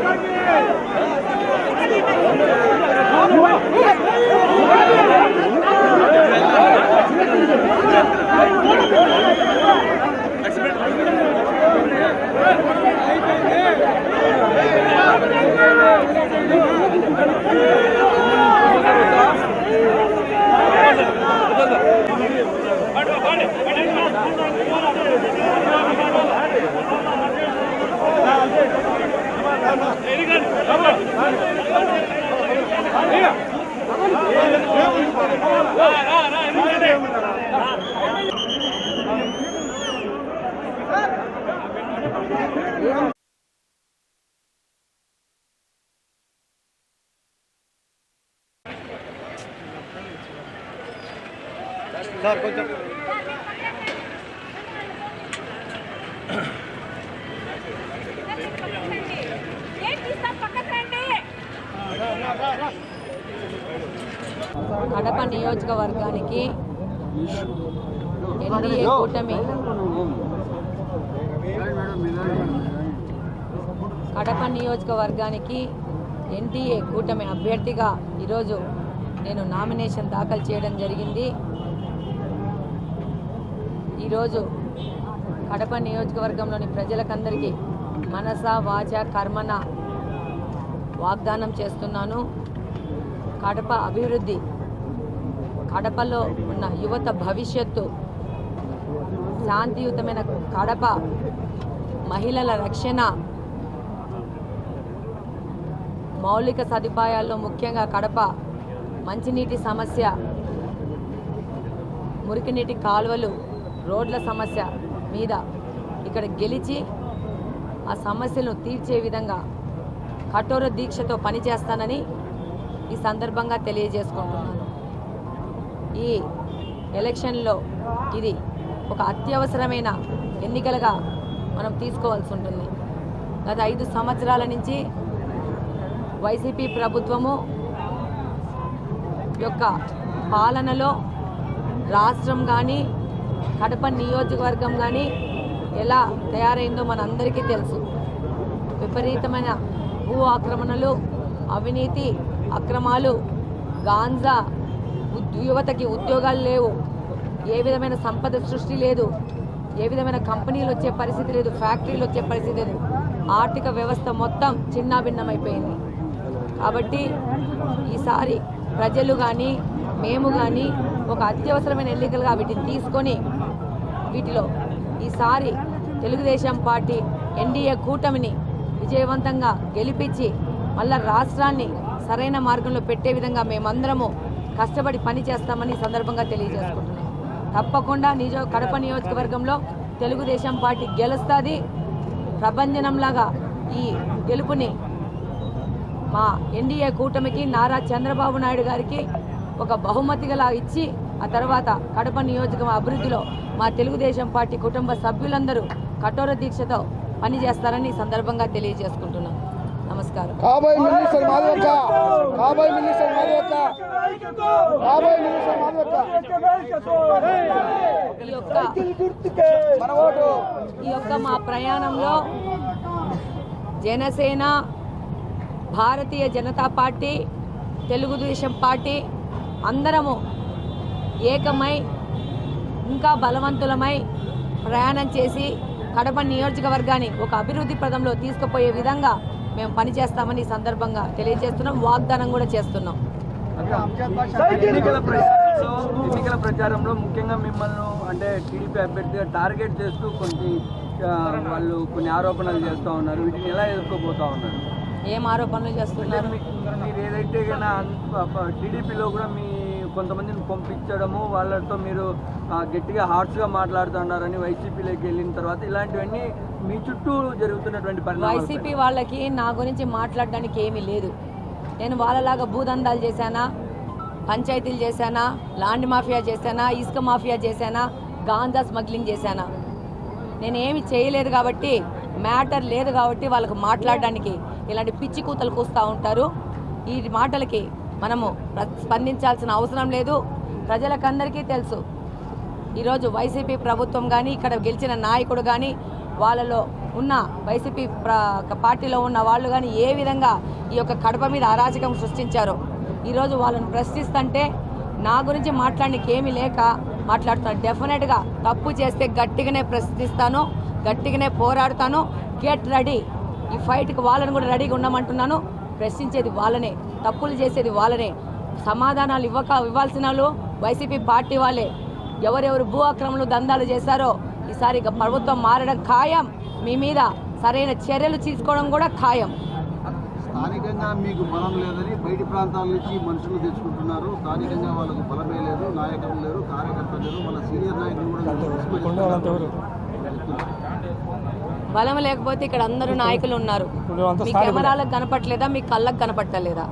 Bolsonaro. Sir కొంచెం. కడప నియోజకవర్గానికి NDA కూటమి కడప నియోజకవర్గానికి ఎన్డీఏ కూటమి అభ్యర్థిగా ఈరోజు నేను నామినేషన్ దాఖలు చేయడం జరిగింది. ఈరోజు కడప నియోజకవర్గంలోని ప్రజలకందరికీ మనస వాచ కర్మన వాగ్దానం చేస్తున్నాను. కడప అభివృద్ధి కడపలో ఉన్న యువత భవిష్యత్తు శాంతియుతమైన కడప మహిళల రక్షణ మౌలిక సదుపాయాల్లో ముఖ్యంగా కడప మంచినీటి సమస్య మురికినీటి కాలువలు రోడ్ల సమస్య మీద ఇక్కడ గెలిచి ఆ సమస్యలను తీర్చే విధంగా కఠోర దీక్షతో పనిచేస్తానని ఈ సందర్భంగా తెలియజేసుకుంటున్నాను. ఈ ఎలక్షన్లో ఇది ఒక అత్యవసరమైన ఎన్నికలుగా మనం తీసుకోవాల్సి ఉంటుంది. గత ఐదు సంవత్సరాల నుంచి వైసీపీ ప్రభుత్వము యొక్క పాలనలో రాష్ట్రం కానీ కడప నియోజకవర్గం కానీ ఎలా తయారైందో మనందరికీ తెలుసు. విపరీతమైన భూ ఆక్రమణలు అవినీతి అక్రమాలు గాంజా ఉద్- యువతకి ఉద్యోగాలు లేవు. ఏ విధమైన సంపద సృష్టి లేదు. ఏ విధమైన కంపెనీలు వచ్చే పరిస్థితి లేదు. ఫ్యాక్టరీలు వచ్చే పరిస్థితి లేదు. ఆర్థిక వ్యవస్థ మొత్తం చిన్నాభిన్నమైపోయింది. కాబట్టి ఈసారి ప్రజలు కానీ మేము కానీ ఒక అత్యవసరమైన ఎన్నికలుగా వీటిని తీసుకొని వీటిలో ఈసారి తెలుగుదేశం పార్టీ ఎన్డీఏ కూటమిని విజయవంతంగా గెలిపించి మళ్ళా రాష్ట్రాన్ని సరైన మార్గంలో పెట్టే విధంగా మేమందరము కష్టపడి పని చేస్తామని సందర్భంగా తెలియజేసుకుంటున్నాం. తప్పకుండా నిజో కడప నియోజకవర్గంలో తెలుగుదేశం పార్టీ గెలుస్తుంది. ప్రభంజనంలాగా ఈ గెలుపుని మా ఎన్డీఏ కూటమికి నారా చంద్రబాబు నాయుడు గారికి ఒక బహుమతిగా ఇచ్చి ఆ తర్వాత కడప నియోజకవర్గం అభివృద్ధిలో మా తెలుగుదేశం పార్టీ కుటుంబ సభ్యులందరూ కఠోర దీక్షతో పనిచేస్తారని ఈ సందర్భంగా తెలియజేసుకుంటున్నాను నమస్కారం. ఈ యొక్క మా ప్రయాణంలో జనసేన భారతీయ జనతా పార్టీ తెలుగుదేశం పార్టీ అందరము ఏకమై ఇంకా బలవంతులమై ప్రయాణం చేసి కడప నియోజకవర్గాన్ని ఒక అభివృద్ధి పదంలో తీసుకుపోయే విధంగా మేము పనిచేస్తామని ఈ సందర్భంగా తెలియజేస్తున్నాం. వాగ్దానం కూడా చేస్తున్నాం. ఎన్నికల ప్రచారంలో ముఖ్యంగా మిమ్మల్ని అంటే టీడీపీ అభ్యర్థిగా టార్గెట్ చేస్తూ కొన్ని వాళ్ళు కొన్ని ఆరోపణలు చేస్తూ ఉన్నారు. వీటిని ఎలా ఎదుర్కోబోతా ఉన్నారు? ఏం ఆరోపణలు చేస్తున్నారు? మీరు ఏదైతే టీడీపీలో కూడా మీ కొంతమందిని పంపించడము వాళ్ళతో మీరు గట్టిగా హార్ట్స్గా మాట్లాడుతున్నారని వైసీపీలోకి వెళ్ళిన తర్వాత ఇలాంటివన్నీ మీ చుట్టూ జరుగుతున్నటువంటి పరిణామాలు వైసీపీ వాళ్ళకి నా గురించి మాట్లాడడానికి ఏమీ లేదు. నేను వాళ్ళలాగా భూదందాలు చేశానా? పంచాయతీలు చేశానా? లాండ్ మాఫియా చేశానా? ఇసుక మాఫియా చేశానా? గాంజా స్మగ్లింగ్ చేశానా? నేను ఏమి చేయలేదు కాబట్టి మ్యాటర్ లేదు కాబట్టి వాళ్ళకు మాట్లాడడానికి ఇలాంటి పిచ్చి కూతలు కూస్తూ ఉంటారు. ఈ మాటలకి మనము ప్ర- స్పందించాల్సిన అవసరం లేదు. ప్రజలకందరికీ తెలుసు. ఈరోజు వైసీపీ ప్రభుత్వం కానీ ఇక్కడ గెలిచిన నాయకుడు కానీ వాళ్ళలో ఉన్న వైసీపీ పార్టీలో ఉన్న వాళ్ళు కానీ ఏ విధంగా ఈ యొక్క కడప మీద అరాచకం సృష్టించారో ఈరోజు వాళ్ళని ప్రశ్నిస్తుంటే నా గురించి మాట్లాడడానికి ఏమీ లేక మాట్లాడుతాను. డెఫినెట్గా తప్పు చేస్తే గట్టిగానే ప్రశ్నిస్తాను గట్టిగానే పోరాడుతాను. Get ready. ఈ ఫైట్కి వాళ్ళని కూడా రెడీగా ఉండమంటున్నాను. ప్రశ్నించేది వాళ్ళనే తప్పులు చేసేది వాళ్ళనే. సమాధానాలు ఇవ్వక ఇవ్వాల్సిన వాళ్ళు వైసీపీ పార్టీ వాళ్ళే. ఎవరెవరు భూ ఆక్రమణలు దందాలు చేశారో ఈసారి ఇక ప్రభుత్వం మారడం ఖాయం. మీ మీద సరైన చర్యలు తీసుకోవడం కూడా ఖాయం. స్థానికంగా మీకు బలం లేదని బయటి ప్రాంతాల నుంచి మనుషులు తెచ్చుకుంటున్నారు. స్థానికంగా వాళ్ళకు బలమే లేదు నాయకులు లేరు కార్యకర్తలు లేరు వాళ్ళ సీనియర్ నాయకులు కూడా. బలం లేకపోతే ఇక్కడ అందరూ నాయకులు ఉన్నారు. మీ కెమెరాలకు కనపట్లేదా మీ కళ్ళకు కనపట్టలేదా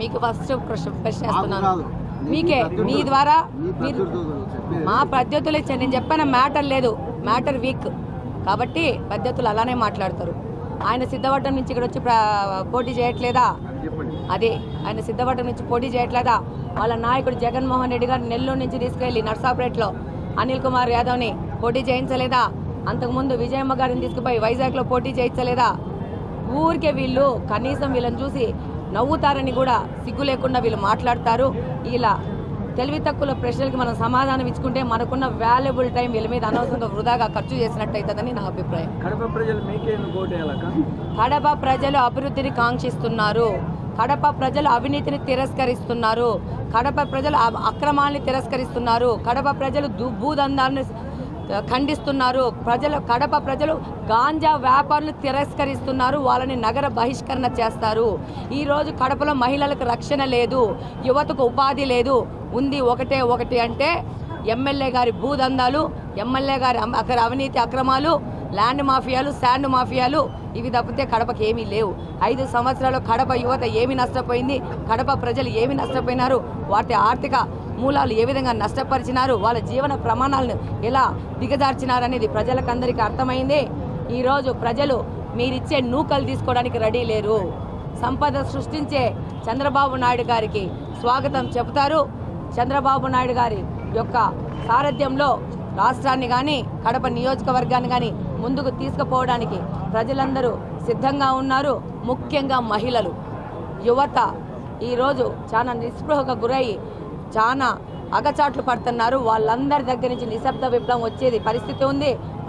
మీకు ఫస్ట్ ప్రశ్న ప్రశ్న మాకు మీ ద్వారా మీ మీరు. మా పద్ధతులు ఇచ్చాను నేను చెప్పాను మ్యాటర్ లేదు. మ్యాటర్ వీక్ కాబట్టి పద్ధతులు అలానే మాట్లాడతారు. ఆయన సిద్ధవటం నుంచి ఇక్కడ వచ్చి పోటీ చేయట్లేదా? అదే ఆయన సిద్ధవటం నుంచి పోటీ చేయట్లేదా? వాళ్ళ నాయకుడు జగన్మోహన్ రెడ్డి గారు నెల్లూరు నుంచి తీసుకెళ్ళి నర్సాపేటలో అనిల్ కుమార్ యాదవ్ని పోటీ చేయించలేదా? అంతకుముందు విజయమ్మ గారిని తీసుకుపోయి వైజాగ్లో పోటీ చేయించలేదా? ఊరికే వీళ్ళు కనీసం వీళ్ళని చూసి నవ్వుతారని కూడా సిగ్గు లేకుండా వీళ్ళు మాట్లాడతారు. ఇలా తెలివి తక్కువ ప్రశ్నలకి మనం సమాధానం ఇచ్చుకుంటే మనకున్న వాల్యుబుల్ టైం వీళ్ళ మీద అనవసరంగా వృధాగా ఖర్చు చేసినట్టు అవుతుందని నా అభిప్రాయం. కడప ప్రజలు అభివృద్ధిని కాంక్షిస్తున్నారు. కడప ప్రజలు అవినీతిని తిరస్కరిస్తున్నారు. కడప ప్రజలు అ- అక్రమాల్ని తిరస్కరిస్తున్నారు. కడప ప్రజలు భూదందాలను ఖండిస్తున్నారు. ప్రజలు కడప ప్రజలు గాంజా వ్యాపారులు తిరస్కరిస్తున్నారు. వాళ్ళని నగర బహిష్కరణ చేస్తారు. ఈరోజు కడపలో మహిళలకు రక్షణ లేదు. యువతకు ఉపాధి లేదు. ఉంది ఒకటే ఒకటి అంటే ఎమ్మెల్యే గారి భూదందాలు ఎమ్మెల్యే గారి అక్కడ అవినీతి అక్రమాలు ల్యాండ్ మాఫియాలు శాండ్ మాఫియాలు ఇవి తప్పితే కడపకి ఏమీ లేవు. ఐదు సంవత్సరాలు కడప యువత ఏమి నష్టపోయింది? కడప ప్రజలు ఏమి నష్టపోయినారు? వాటి ఆర్థిక మూలాలు ఏ విధంగా నష్టపరిచినారు? వాళ్ళ జీవన ప్రమాణాలను ఎలా దిగజార్చినారనేది ప్రజలకందరికీ అర్థమైంది. ఈరోజు ప్రజలు మీరిచ్చే నూకలు తీసుకోవడానికి రెడీ లేరు. సంపద సృష్టించే చంద్రబాబు నాయుడు గారికి స్వాగతం చెబుతారు. చంద్రబాబు నాయుడు గారి యొక్క సారథ్యంలో రాష్ట్రాన్ని కానీ కడప నియోజకవర్గాన్ని కానీ ముందుకు తీసుకుపోవడానికి ప్రజలందరూ సిద్ధంగా ఉన్నారు. ముఖ్యంగా మహిళలు. యువత ఈరోజు చాలా నిస్పృహకు గురై చాలా అగచాట్లు పడుతున్నారు. వాళ్ళందరి దగ్గర నుంచి నిశ్శబ్ద విప్లవం వచ్చేది పరిస్థితి ఉంది.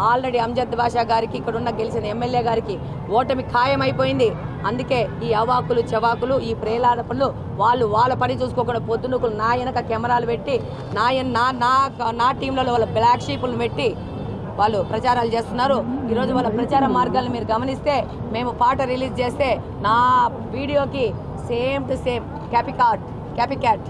ఆల్రెడీ అంజద్ బాషా గారికి ఇక్కడ ఉన్న గెలిచిన ఎమ్మెల్యే గారికి ఓటమి ఖాయమైపోయింది. అందుకే ఈ అవాకులు చెవాకులు ఈ ప్రేలాడపలు వాళ్ళు వాళ్ళ పని చూసుకోకుండా పొద్దునుకులు నా వెనక కెమెరాలు పెట్టి నా నా నా నా టీంలలో వాళ్ళ బ్లాక్ షీపులు పెట్టి వాళ్ళు ప్రచారాలు చేస్తున్నారు. ఈరోజు వాళ్ళ ప్రచార మార్గాలను మీరు గమనిస్తే మేము పాట రిలీజ్ చేస్తే నా వీడియోకి same to same copycat copycat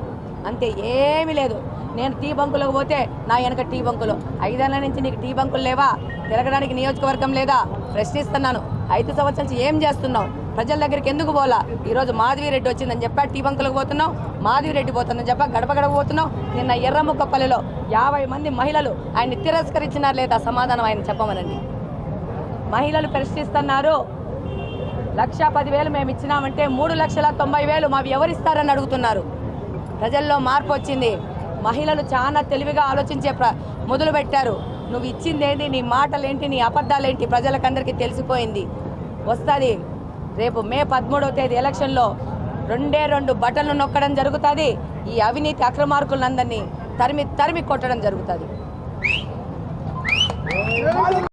అంతే ఏమీ లేదు. నేను టీ బంకులకు పోతే నా వెనక టీ బంకులు. ఐదేళ్ళ నుంచి నీకు టీ బంకులు లేవా? తిరగడానికి నియోజకవర్గం లేదా? ప్రశ్నిస్తున్నాను. ఐదు సంవత్సరాల నుంచి ఏం చేస్తున్నావు? ప్రజల దగ్గరికి ఎందుకు పోలా? ఈరోజు మాధవిరెడ్డి వచ్చిందని చెప్పా టీ బంకులకు పోతున్నావు మాధవిరెడ్డి పోతుందని చెప్పా గడప గడప పోతున్నావు. నిన్న ఎర్రముక్కపల్లిలో యాభై మంది మహిళలు ఆయన్ని తిరస్కరించినారు లేదా సమాధానం ఆయన చెప్పమనండి. మహిళలు ప్రశ్నిస్తున్నారు లక్ష పదివేలు మేము ఇచ్చినామంటే మూడు లక్షల తొంభై వేలు మావి ఎవరిస్తారని అడుగుతున్నారు. ప్రజల్లో మార్పు వచ్చింది. మహిళలు చాలా తెలివిగా ఆలోచించే ప్ర మొదలు పెట్టారు. నువ్వు ఇచ్చిందేంటి నీ మాటలేంటి నీ అబద్ధాలేంటి ప్రజలకందరికీ తెలిసిపోయింది. వస్తుంది. రేపు మే పదమూడవ తేదీ ఎలక్షన్లో రెండే రెండు బటన్లు నొక్కడం జరుగుతుంది. ఈ అవినీతి అక్రమార్కులందరినీ తరిమి తరిమి కొట్టడం జరుగుతుంది.